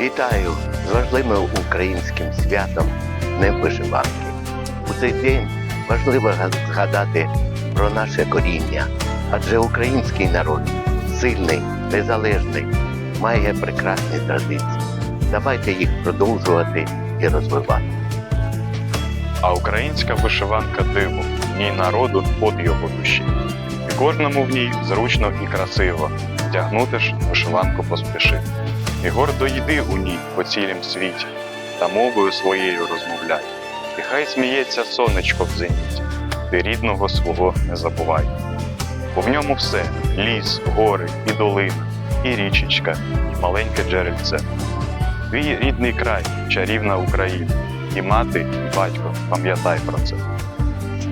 Вітаю з важливим українським святом Днем Вишиванки. У цей день важливо згадати про наше коріння, адже український народ сильний, незалежний, має прекрасні традиції. Давайте їх продовжувати і розвивати. А українська вишиванка диво, в ній народу под його душі. І кожному в ній зручно і красиво, вдягнути ж вишиванку поспіши. І гордо йди у ній по цілім світі, та мовою своєю розмовляй. І хай сміється сонечко в зеніті, ти рідного свого не забувай. Бо в ньому все ліс, гори і долина, і річечка, і маленьке джерельце. Твій рідний край, чарівна Україна, і мати, і батько, пам'ятай про це.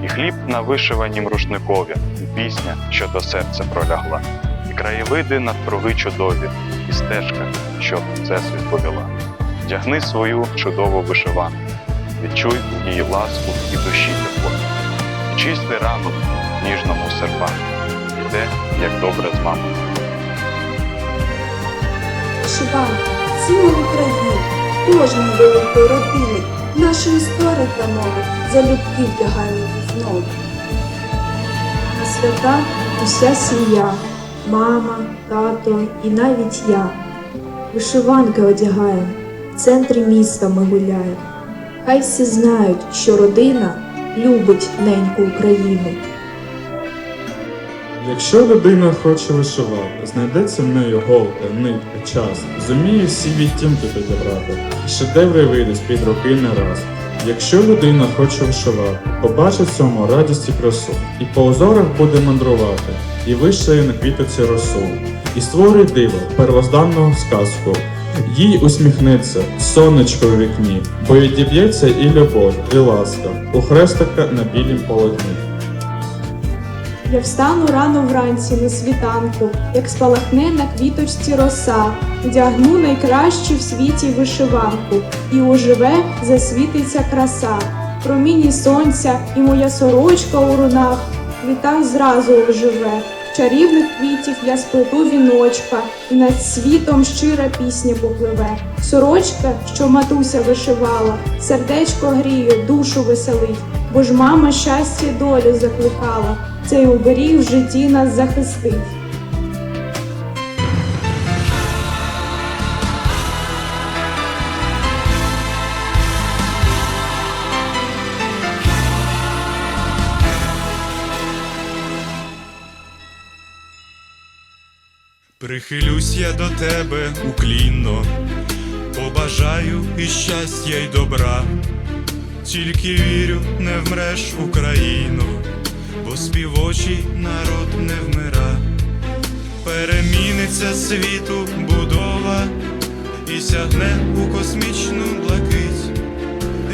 І хліб на вишиванім рушникові, і пісня, що до серця пролягла, і краєвиди навкруги чудові, і стежка, що це світ повела. Вдягни свою чудову вишиванку, відчуй в ній ласку і душі тепло, і чисти ранок в ніжному серпанку, і те, як добре з мамою. Вишиванка, символ України, кожної великої родини, нашої історії та мови, залюбки вдягають знову. На свята уся сім'я, мама, тато і навіть я. Вишиванки одягаємо, в центрі міста ми гуляємо. Хай всі знають, що родина любить неньку Україну. Якщо людина хоче вишивати, знайдеться в неї голка, нитка, час, зуміє всі відтінки підібрати, і шедеври вийде з-під руки не раз. Якщо людина хоче вишивати, побачить в цьому радість і красу, і по озорах буде мандрувати, і вишиє на квітоці росу, і створить диво, первозданну сказку. Їй усміхнеться сонечко у вікні, бо відіб'ється і любов, і ласка у хрестика на білім полотні. Я встану рано вранці на світанку, як спалахне на квіточці роса, вдягну найкращу в світі вишиванку, і оживе засвітиться краса. Проміні сонця і моя сорочка у рунах, квітах зразу оживе. Чарівних квітів я сплету віночка, і над світом щира пісня попливе. Сорочка, що матуся вишивала, сердечко гріє, душу веселить, бо ж мама щастя долю закликала, цей оберіг в житті нас захистить. Прихилюсь я до тебе уклінно, побажаю і щастя, й добра, тільки вірю, не вмреш Україно, бо співочий народ не вмира, переміниться світу будова і сягне у космічну блакить,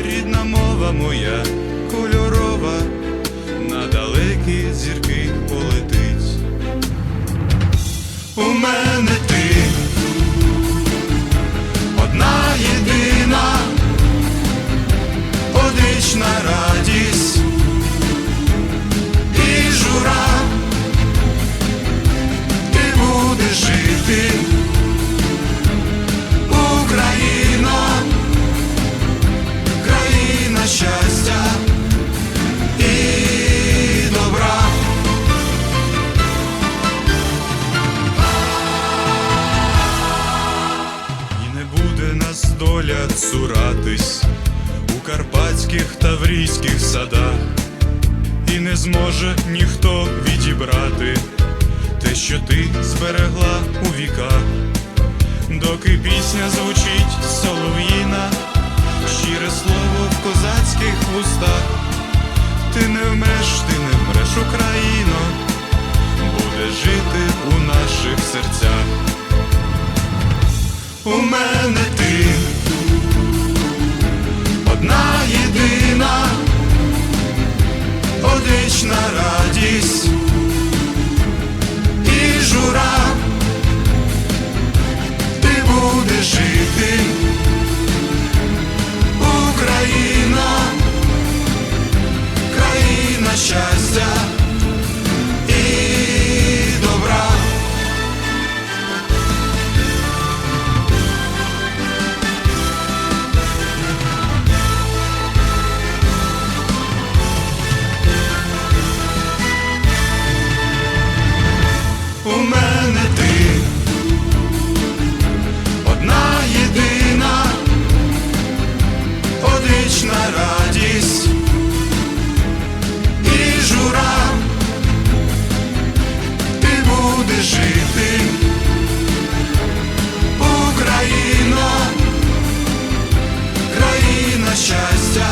рідна мова моя кольорова, на далекі зірки полетить. Буде нас доля цуратись у карпатських таврійських садах, і не зможе ніхто відібрати те, що ти зберегла у віках, доки пісня звучить солов'їна, щире слово в козацьких вустах. Ти не вмреш, ти не вмреш, Україно, будеш жити у наших серцях. У мене одвічна радість. І жура, ти будеш жити, жити, Україна, країна щастя.